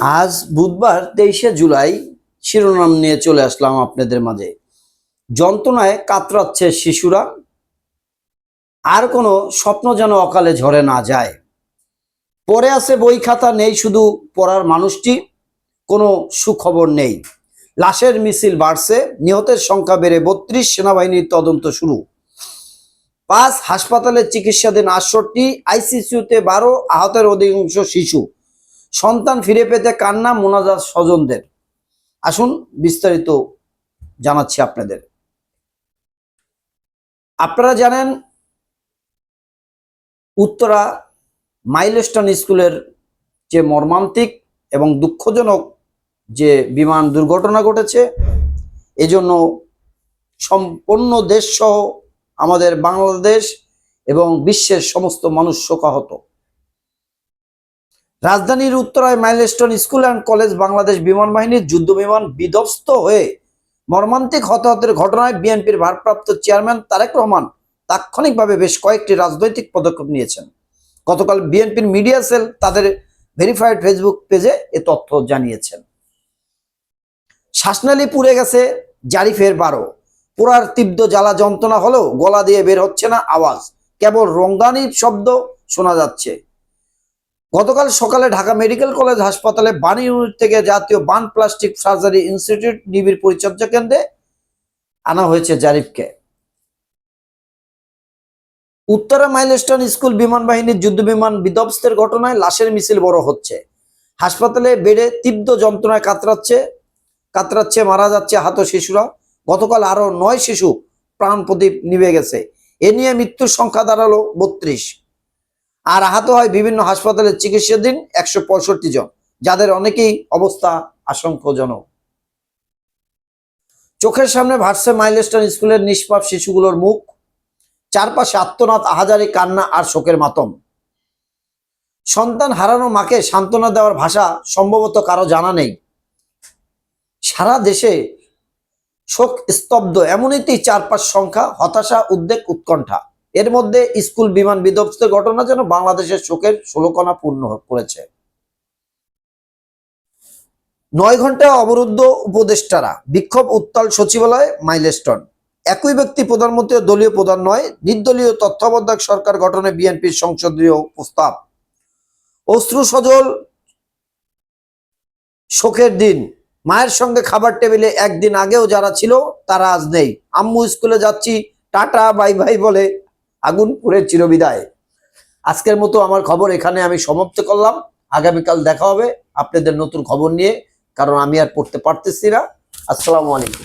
আজ বুধবার তেইশে জুলাই শিরোনাম নিয়ে চলে আসলাম আপনাদের মাঝে। যন্ত্রণায় কাতরাচ্ছে শিশুরা। আর কোনো স্বপ্ন যেন অকালে ঝরে না যায়। পরে আছে বই খাতা, নেই শুধু পড়ার মানুষটি, কোনো সুখবর নেই। লাশের মিছিল বাড়ছে, নিহতের সংখ্যা বেড়ে বত্রিশ, সেনাবাহিনীর তদন্ত শুরু। পাঁচ, হাসপাতালে চিকিৎসাধীন আটষট্টি, আইসিসিউতে বারো, আহতের অধিকাংশ শিশু। সন্তান ফিরে পেতে কান্না মোনাজাত স্বজনদের। আসুন বিস্তারিত জানাচ্ছি আপনাদের। আপনারা জানেন, উত্তরা মাইলস্টোন স্কুলের যে মর্মান্তিক এবং দুঃখজনক যে বিমান দুর্ঘটনা ঘটেছে, এজন্য সম্পূর্ণ দেশ সহ আমাদের বাংলাদেশ এবং বিশ্বের সমস্ত মানুষ শোকাহত। রাজধানীর উত্তরায় milestone school and college Bangladesh বিমান বাহিনীর যুদ্ধ বিমান বিধ্বস্ত হয়ে মর্মান্তিক হতাহতের ঘটনায় বিএনপির ভারপ্রাপ্ত চেয়ারম্যান তারেক রহমান তাৎক্ষণিকভাবে বেশ কয়েকটি রাজনৈতিক পদক্ষেপ নিয়েছেন। গতকাল বিএনপির মিডিয়া সেল তাদের ভেরিফাইড ফেসবুক পেজে এ তথ্য জানিয়েছেন। শ্বাসনালী পুড়ে গেছে জারিফের বারো। পোড়ার তীব্র জ্বালা যন্ত্রণা হলেও গলা দিয়ে বের হচ্ছে না আওয়াজ। কেবল রঙ্গানির শব্দ শোনা যাচ্ছে। গতকাল সকালে ঢাকা মেডিকেল কলেজ হাসপাতালে বাণী ইউনিট থেকে জাতীয় বান প্লাস্টিক সার্জারি ইনস্টিটিউট নিবিড় পরিচর্যা কেন্দ্রে আনা হয়েছে জারিফকে। উত্তরা মাইলস্টোন স্কুল বিমান বাহিনীর যুদ্ধ বিমান বিধ্বস্তের ঘটনায় লাশের মিছিল বড় হচ্ছে। হাসপাতালে বেডে তীব্র যন্ত্রণায় কাতরাচ্ছে কাতরাচ্ছে, মারা যাচ্ছে হাত শিশুরা। গতকাল আরও নয় শিশু প্রাণ প্রদীপ নিভে গেছে। এ নিয়ে মৃত্যুর সংখ্যা দাঁড়াল বত্রিশ। আর আহত হয় বিভিন্ন হাসপাতালে চিকিৎসাধীন একশো পঁয়ষট্টি জন, যাদের অনেকেই অবস্থা আশঙ্কাজনক। চোখের সামনে ভার্সে মাইলস্টোন স্কুলের নিষ্পাপ শিশুগুলোর মুখ। চারপাশে আত্মনাথ আহাজারি, কান্না আর শোকের মাতম। সন্তান হারানো মাকে সান্ত্বনা দেওয়ার ভাষা সম্ভবত কারও জানা নেই। সারা দেশে শোক স্তব্ধ এমনই চারপাশ সংখ্যা, হতাশা, উদ্বেগ, উৎকণ্ঠা। এর মধ্যে স্কুল, বিমান বিধ্বস্তের ঘটনা যেন বাংলাদেশের শোকের ষোলকণা পূর্ণ করেছে। নয় ঘণ্টা অবরুদ্ধ উপদেষ্টারা বিক্ষোভ উত্তাল সচিবালয় মাইলস্টোন। একই ব্যক্তি প্রধানমন্ত্রী দলীয় প্রধান নয়, নির্দলীয় তত্ত্বাবধায়ক সরকার গঠনে বিএনপির সংসদীয় প্রস্তাব। অশ্রু সজল শোকের দিন। মায়ের সঙ্গে খাবার টেবিলে একদিন আগেও যারা ছিল, তারা আজ নেই। আম্মু স্কুলে যাচ্ছি, টাটা, বাই বাই বলে আগুন পুড়ে চিরবিদায়। আজকের মতো আমার খবর এখানে আমি সমাপ্ত করলাম। আগামীকাল দেখা হবে আপনাদের নতুন খবর নিয়ে, কারণ আমি আর পড়তে পারতেছি না। আসসালামু আলাইকুম।